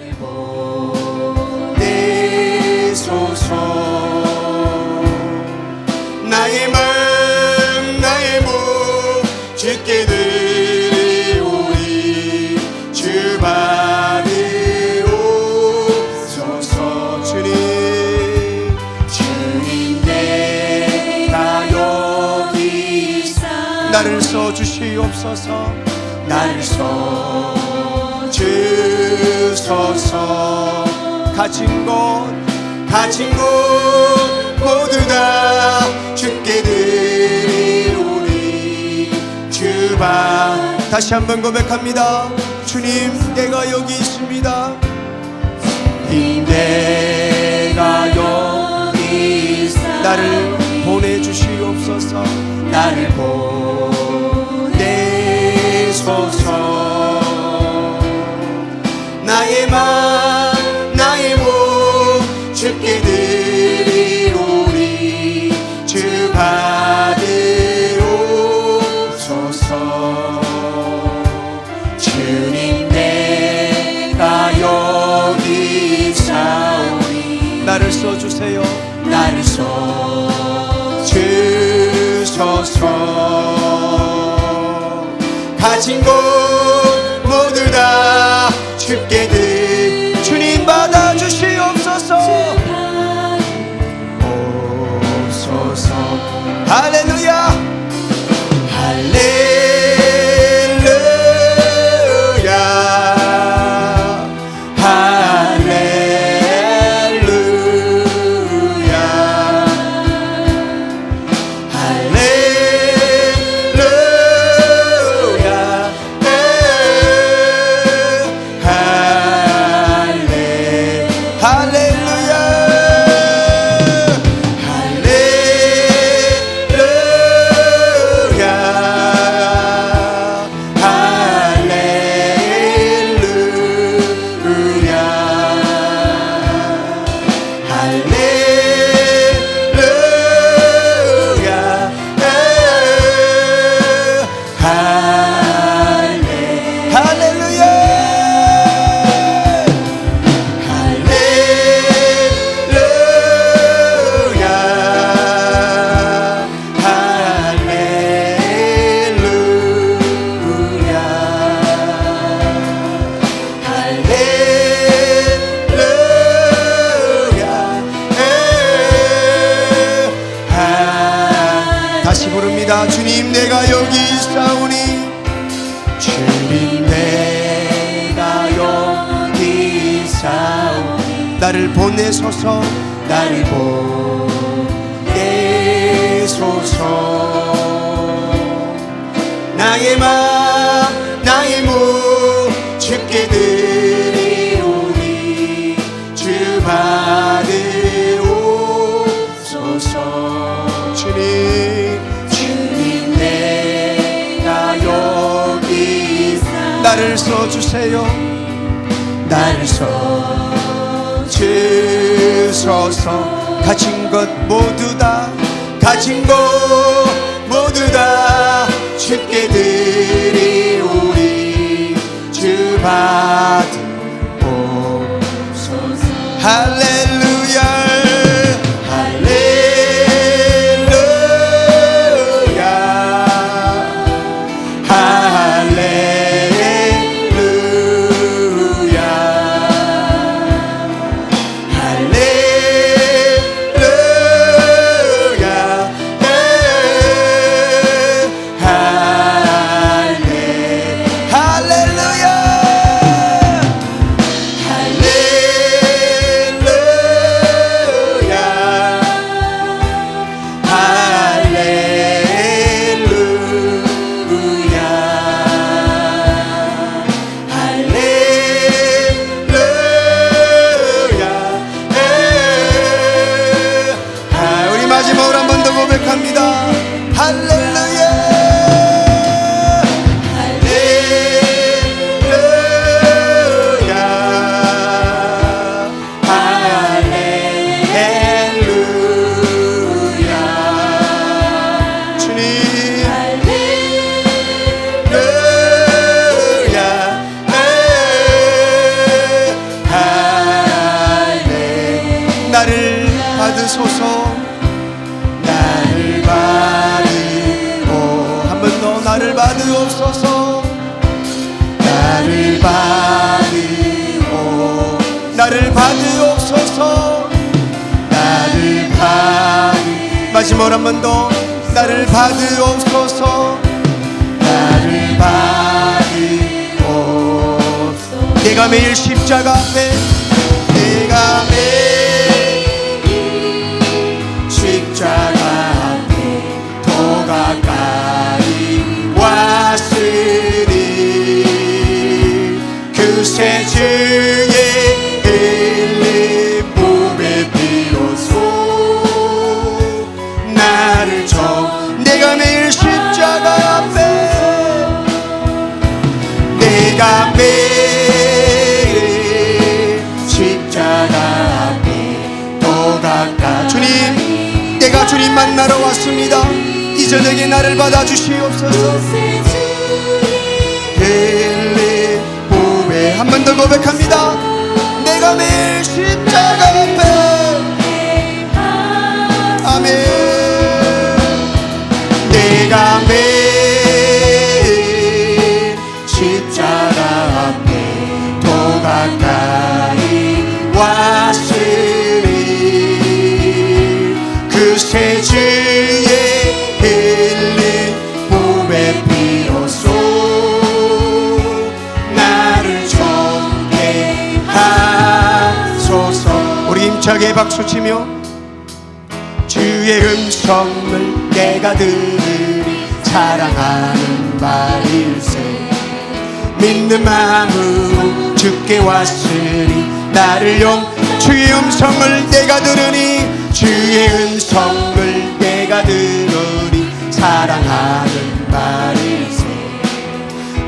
나를 보내소서 나의 마음 나의 몸 주께 드리오리 주 받으옵소서 주님 주님 내가 여기 나를 써주시옵소서. 나를 써 주소서 가진 것 가진 것 모두 다 주께 드리오리 주바 다시 한번 고백합니다. 주님 내가 여기 있습니다. 내가 여기 있사 나를 보내주시옵소서. 나를 보내소서 맘 나의 몸 주께 드리오리 주 받으옵소서. 주님 내가 여기 있사오니 나를 써주세요. 나를 써주소서. 가진 것 내소서. 나를 보내소서. 나의 맘 나의 몸 주께 드리오니 주 받으옵소서. 주님 주님 내가 여기 나를 써주세요 써주소서 가진 것 모두 다 가진 것 모두 다 주께 드리오리 주받 마지막으로 한번 더 나를 받으옵소서. 나를 받으옵소서. 내가 매일 십자가 앞에 내가 매일 십자가 앞에 더 가까이 왔으니 그새 주 주님 만나러 왔습니다. 이 저녁에 나를 받아주시옵소서. 헬리 몸에 한번 더 고백합니다. 내가 매일 십자가 박수치며 주의 음성을 내가 들으리. 사랑하는 말일세. 믿는 마음으로 주께 왔으니 나를 용 주의 음성을 내가 들으니 주의 음성을 내가 들으니 사랑하는 말일세.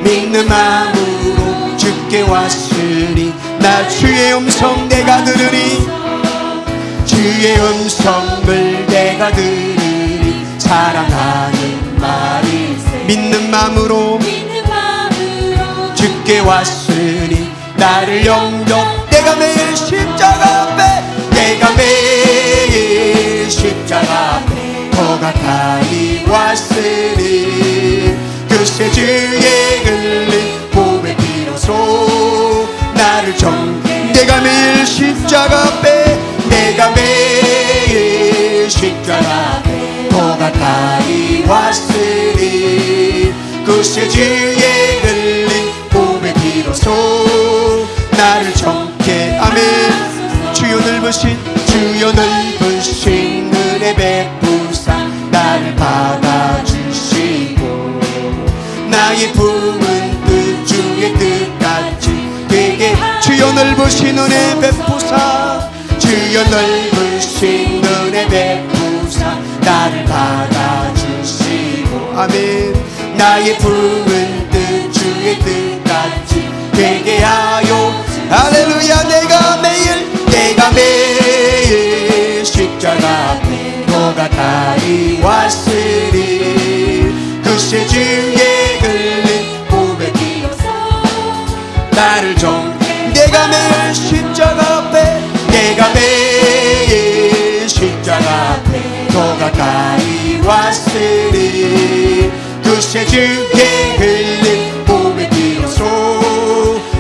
믿는 마음으로 주께 왔으니 나 주의 음성 내가 들으니 주의 음성을 내가 들으니 사랑하는 말이 믿는 마음으로 주께 왔으니 나를 영접 내가 매일 십자가 앞에 내가 매일 십자가 앞에 더 가까이 왔으니 그새 주의 몸의 피로소 나를 정 내가 매일 십자가 앞에 앞에 더 가까이 왔으니 그새 주의 흘린 몸의 피로소 나를 정케 아멘 주여 넓으신 주여 넓으신 은혜 베푸사 나를 받아주시고 나의 품은 뜻 주의 뜻같이 되게 주여 넓으신 은혜 베푸사 주여 넓으신 아멘. 나의 품은 뜻 주의 뜻같이 되게 하여. 할렐루야 내가 매일 내가 매일 십자가 앞에 더 가까이 왔으니 그새 주의 흘린 피 나를 정 내가 매일 십자가 앞에 내가 매일 십자가 앞에 더 가까이 왔으니 그새 주께 흘린 몸의 피로소.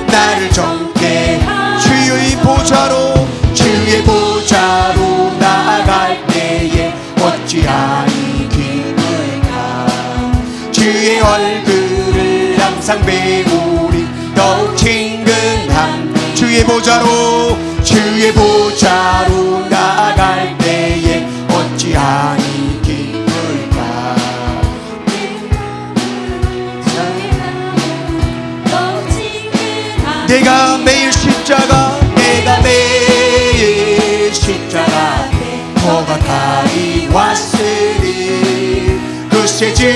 나를 정케 주의 보좌로 주의 보좌로 나아갈 때에 어찌하니 기쁠까 주의 얼굴을 항상 배우리 더욱 친근한 주의 보좌로 주의 보좌로 나아갈 때에 어찌하니 십자가 내가 매일 십자가 앞에 더 가까이 왔으니 그새 주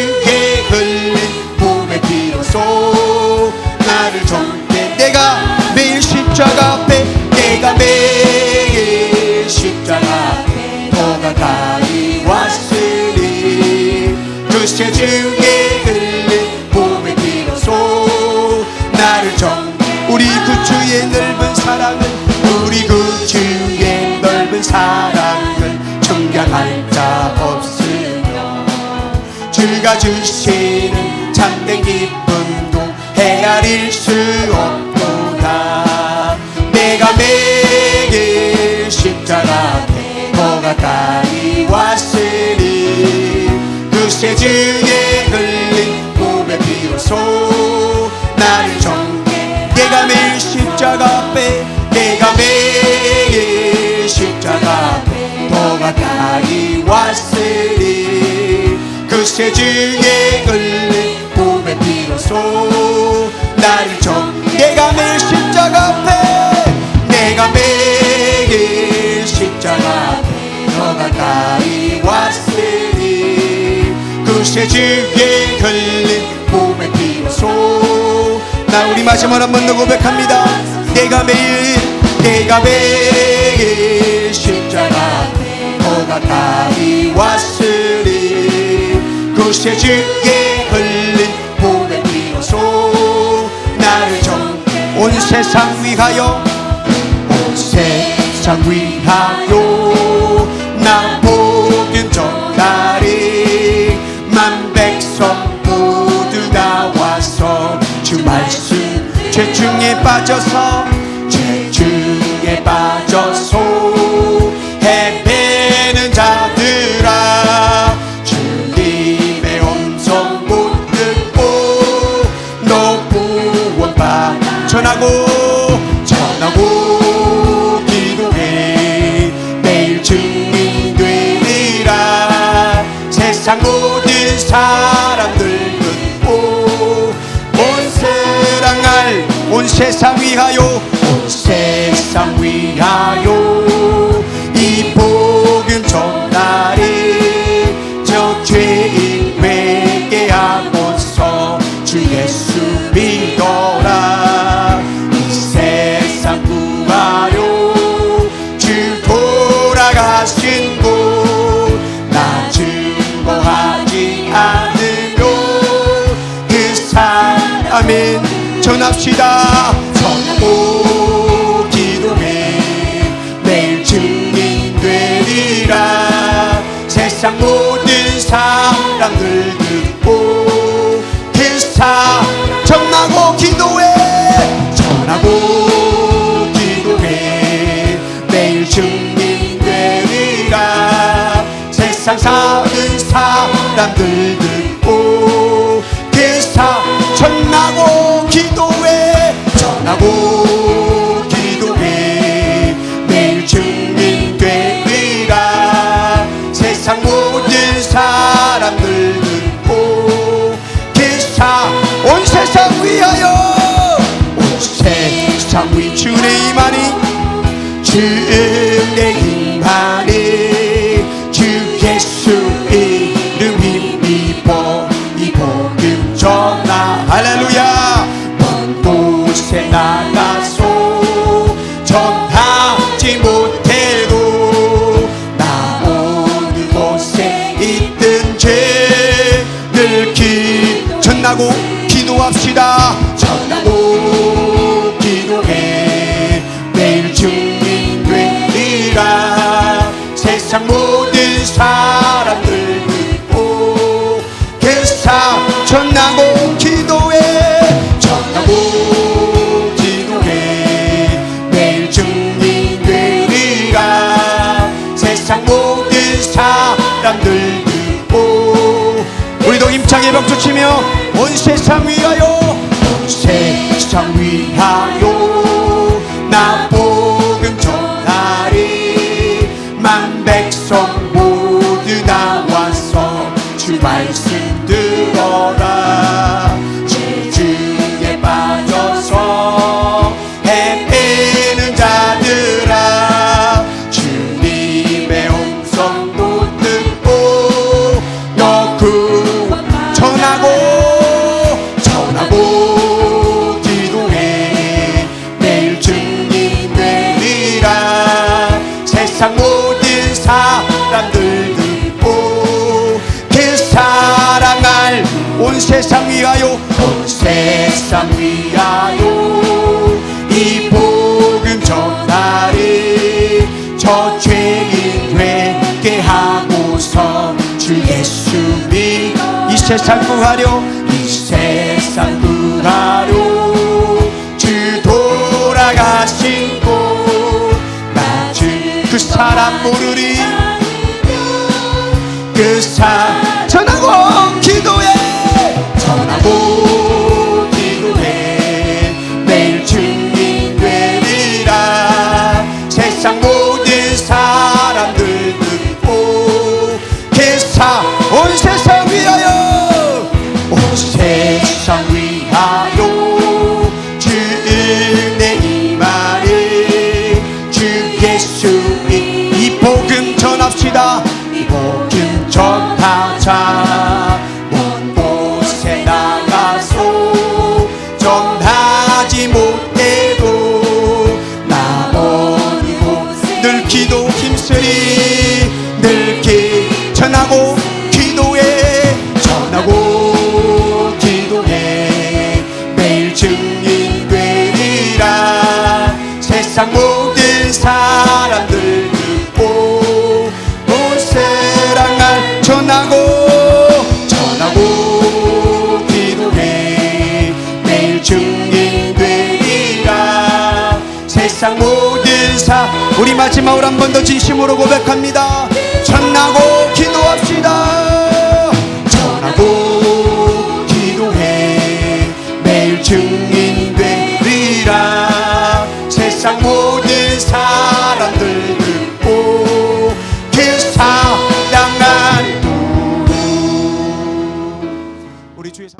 주가 주시는 참된 기쁨도 헤아릴 수 없도다 내가 매일 십자가 앞에 더 가까이 왔으니 그새 주의 흘린 몸의 비로소 나를 정해. 내가 매일 십자가 앞에 내가 매일 십자가 앞에 더 가까이 왔으니 그새 주의 흘린 몸의 비로소. 나를 정 내가 매일 십자가 앞에 내가 매일 십자가 앞에 더 가까이 왔으니 그새 주의 흘린 몸의 비로소. 나 우리 마지막 한 번 더 고백합니다. 내가 매일 내가 매일 십자가 앞에 더 가까이 왔으니 그새 주의 흘린 몸의 비로소. 나를 정해 온 세상 위하여 온 세상 위하여. 나 복음 전하리 만 백성 모두 나와서 주 말씀 죄 중에 빠져서 전하고 전하고 기도해. 매일 증인 되리라. 세상 모든 사람들 듣고 온 세상 알온 세상 위하여 온 세상 위하여 이 복음 전하리. 저 죄인 회개하고서 주 예수 전하고 기도해. 전하고 기도해. 매일 증인 되리라. 세상 사는 사람들 듣 위 주의 임하니 주의 임하니 세상 모든 사람들 듣고 그 사랑할 온 세상 위하여 온 세상 위하여 이 복음 전하리. 저 죄인 되게 하고서 주 예수 믿이 세상 구하려 이 세상 구하려 사람 모르리. 그 사람 time. 세상 모든 사 우리 마지막으로 한 번 더 진심으로 고백합니다. 전하고 기도합시다. 전하고